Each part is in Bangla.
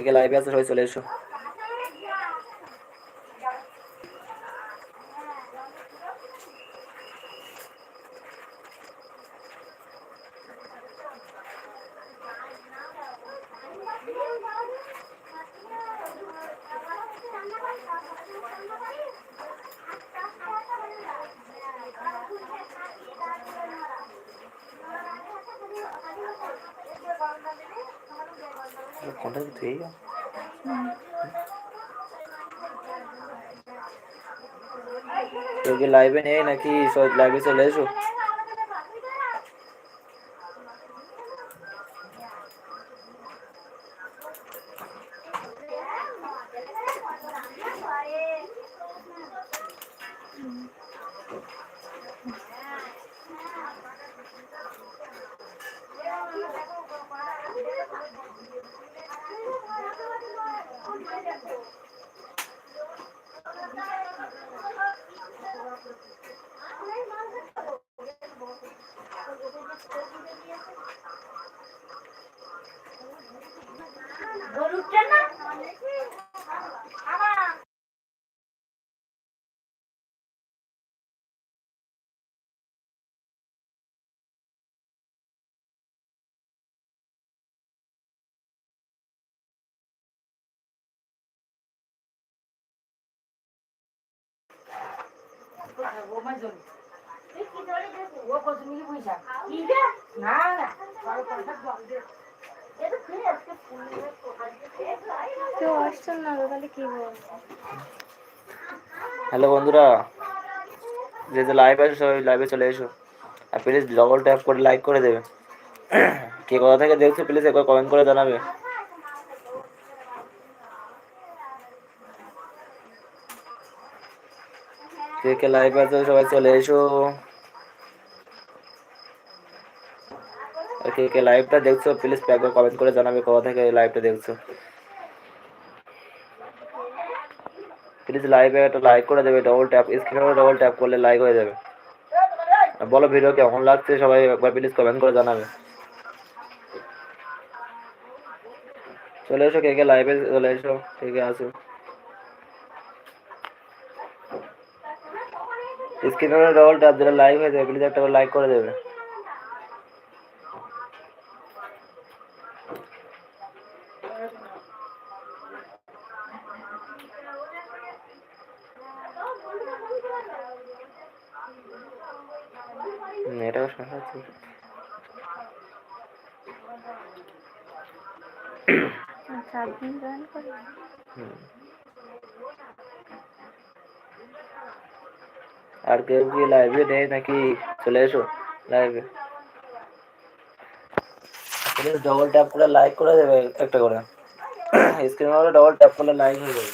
থেকে লাইভে আছে সবাই চলে এসো ফোনটা কি তুই কেউ কি লাইভে নেই নাকি? সব লাইভে চলে এসো। গরুটা না Vou mais um. বলব হ্যালো বন্ধুরা, যে যে লাইভ আছে সবাই লাইভে চলে এসো। আর প্লিজ ডবল ট্যাপ করে লাইক করে দেবে। কে কোথা থেকে দেখছ প্লিজ একবার কমেন্ট করে জানাবে। কে কে লাইভ আছে সবাই চলে এসো। কে কে লাইভটা দেখছ প্লিজ একবার কমেন্ট করে জানাবে কোথা থেকে লাইভটা দেখছ। প্লিজ লাইভে একটা লাইক করে দেবে ডবল ট্যাপ স্ক্রিনে ডবল ট্যাপ করলে লাইক হয়ে যাবে। বলো ভিডিও কেমন লাগছে, সবাই একবার প্লিজ কমেন্ট করে জানাবে। চলে এসো, কে কে লাইভে চলে এসো, কে কে আসো স্ক্রিনে ডবল ট্যাপ দিলে লাইক হয়ে যাবে প্লিজ একটা লাইক করে দেবে। এটাও শোনা যাচ্ছে চার দিন জয়েন করি আর কেউ কি লাইভে নেই নাকি? চলে এসো লাইভে প্লিজ ডবল ট্যাপ করে লাইক করে দেবে একটা করে। স্ক্রিনে ডবল ট্যাপ করলে লাইক হয়ে যাবে।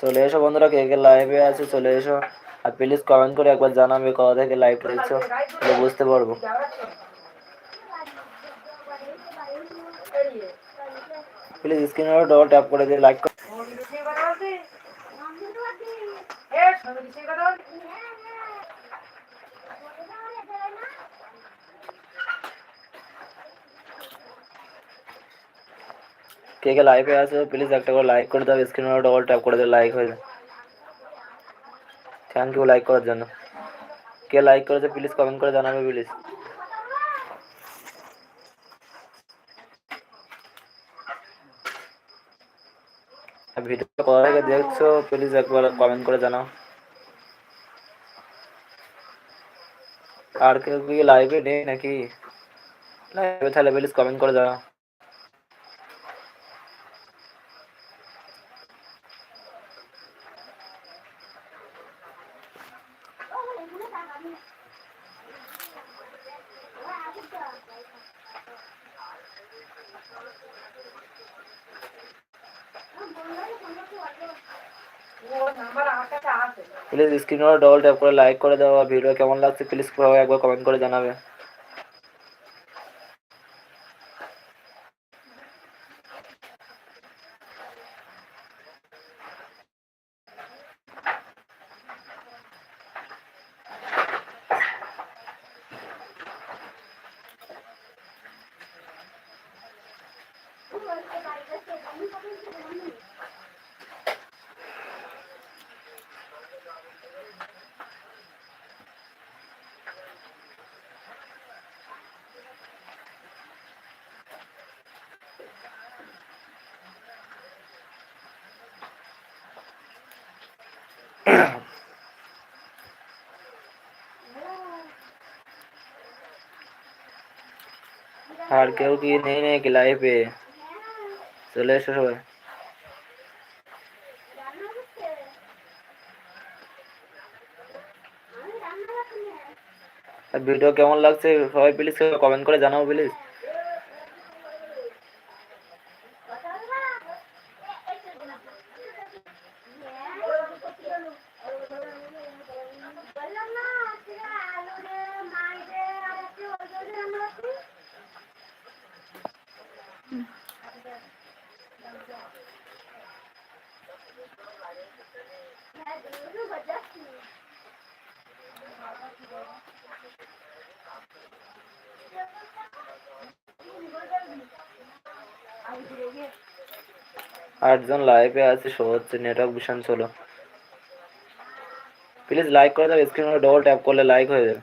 চলে এসো বন্ধুরা, কে কে লাইভে আছে চলে এসো। আর প্লিজ কমেন্ট করে একবার জানাবে কোথা থেকে লাইভ তাহলে বুঝতে পারব। প্লিজ স্ক্রিনে ডবল ট্যাপ করে দিয়ে লাইক কে কে লাইভে আছে প্লিজ একটা করে লাইক করে দাও স্ক্রিনে ডবল ট্যাপ করে দিয়ে লাইক হয়ে যায় থ্যাংক ইউ লাইক করার জন্য। কে লাইক করেছে প্লিজ কমেন্ট করে জানাবে প্লিজ ভিডিও কোথা থেকে দেখছ প্লিজ একবার কমেন্ট করে জানাও। আর কেউ কি লাইভে নেই নাকি? লাইভে তাহলে প্লিজ কমেন্ট করে জানাও। প্লিজ স্ক্রিনে ডবল ট্যাপ করে লাইক করে দাও, আর ভিডিও কেমন লাগছে প্লিজ একবার কমেন্ট করে জানাবে। আর কেউ কি নেই নাকি লাইফে চলে এসো সবাই। ভিডিও কেমন লাগছে? সবাই প্লিজ কমেন্ট করে জানাও প্লিজ আটজন লাইভে আছে শো হচ্ছে নেটওয়ার্ক ভীষণ চলো প্লিজ লাইক করে দাও স্ক্রিনে ডবল ট্যাপ করলে লাইক হয়ে যাবে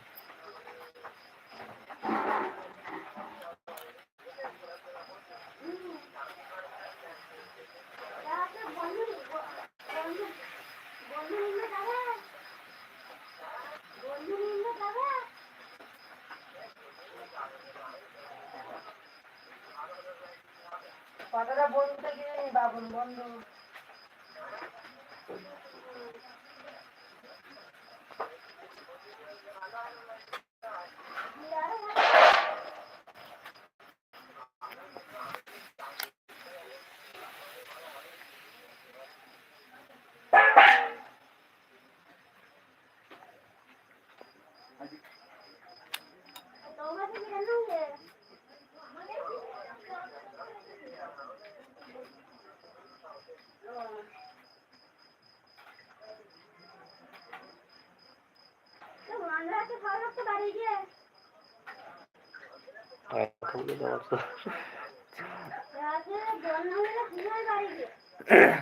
কথাটা বলতে গিয়ে বাবন বন্ধ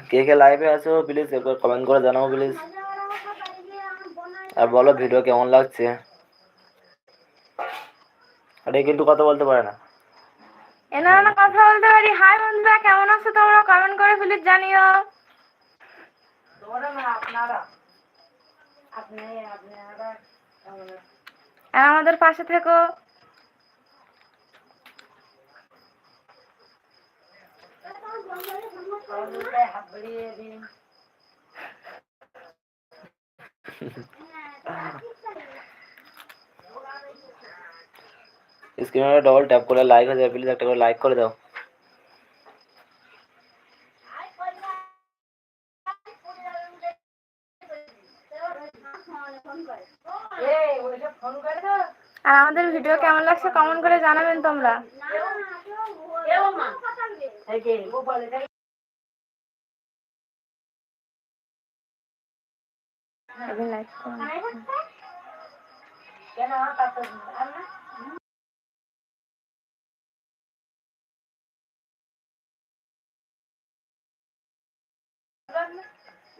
কে কে লাইভে আছো প্লিজ একবার কমেন্ট করে জানাও প্লিজ আর বলো ভিডিও কেমন লাগছে? আরে কিন্তু কথা বলতে পারে না। এনারা না কথা বলতে পারি। হাই বন্ধুরা কেমন আছো তোমরা? কমেন্ট করে প্লিজ জানিও। তোমরা না আপনারা। আপনি আপনারা? আর আমাদের পাশে থেকো। স্ক্রিনে ডবল ট্যাপ করে লাইক হয়ে যাবে প্লিজ একটা করে লাইক করে দাও। এই ওইটা ফোন করে দাও আর আমাদের ভিডিও কেমন লাগছে কমেন্ট করে জানাবেন তোমরা।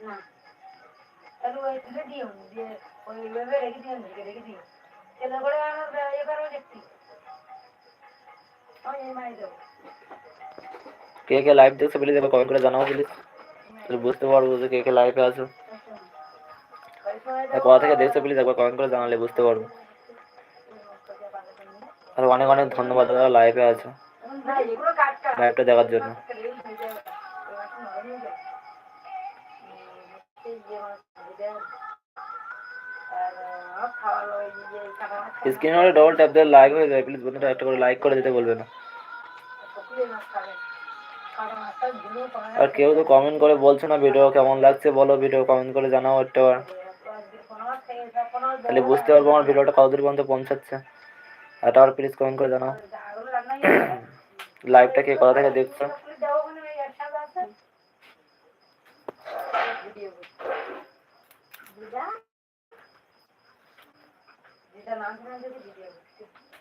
না। ওইভাবে রেখে দিও রেখে দিও করে আমার দেখছি কে কে লাইভ দেখছ প্লিজ একবার কমেন্ট করে জানাও প্লিজ তাহলে বুঝতে পারব যে কে কে লাইভে আছো। কোথা থেকে দেখছ প্লিজ একবার কমেন্ট করে জানালে বুঝতে পারব। আর অনেক অনেক ধন্যবাদ দাদা লাইভে আছো। লাইভটা দেখার জন্য। স্ক্রিনে ডবল ট্যাপ দিয়ে লাইক হয়ে যায় প্লিজ বন্ধুরা একটা করে লাইক করে দিতে বলবে না। আর কেউ তো কমেন্ট করে বলছো না ভিডিও কেমন লাগছে বলো ভিডিও কমেন্ট করে জানাও একটা বার। তাহলে বুঝতে পারব আমার ভিডিওটা কতদূর পর্যন্ত পৌঁছাচ্ছে। একটা বার প্লিজ কমেন্ট করে জানাও। লাইভটা কে কোথা থেকে দেখছ? আমার ফোনে এলে তোমার ফোন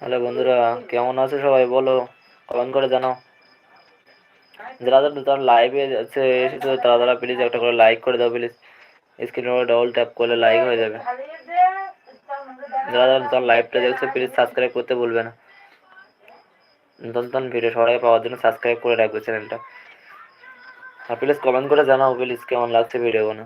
হ্যালো বন্ধুরা, কেমন আছো সবাই বলো? কমেন্ট করে জানাও। যারা যারা তার লাইভে আছে, এসেছ, তারা তারা প্লিজ একটা করে লাইক করে দাও প্লিজ স্ক্রিনের উপরে ডবল ট্যাপ করলে লাইক হয়ে যাবে। যারা যারা তার লাইভটা দেখছ প্লিজ সাবস্ক্রাইব করতে বলবে না। নতুন নতুন ভিডিও সবাই পাওয়ার জন্য সাবস্ক্রাইব করে রাখবে চ্যানেলটা আর প্লিজ কমেন্ট করে জানাও প্লিজ কেমন লাগছে ভিডিওগুলো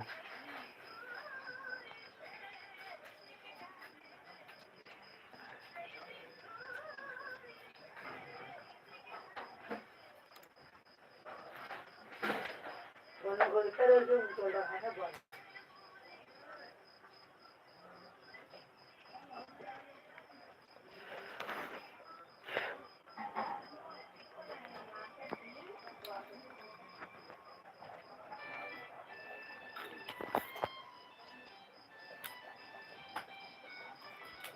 ফোন করতে রয়েছে উল্টোটা খাটা বল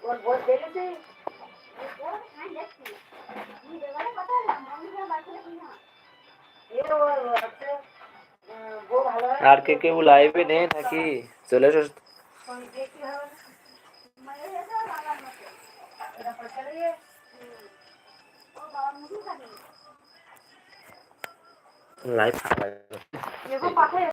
ওর বই দেখেছি এ ওর হচ্ছে আহ, বউ ভালো হয় আর কে কেউ লাইভে নেই নাকি চলে এসো ফোন দেখতে হবে না এটা পয়সা দিয়ে লাইভ দেখো পাঠাই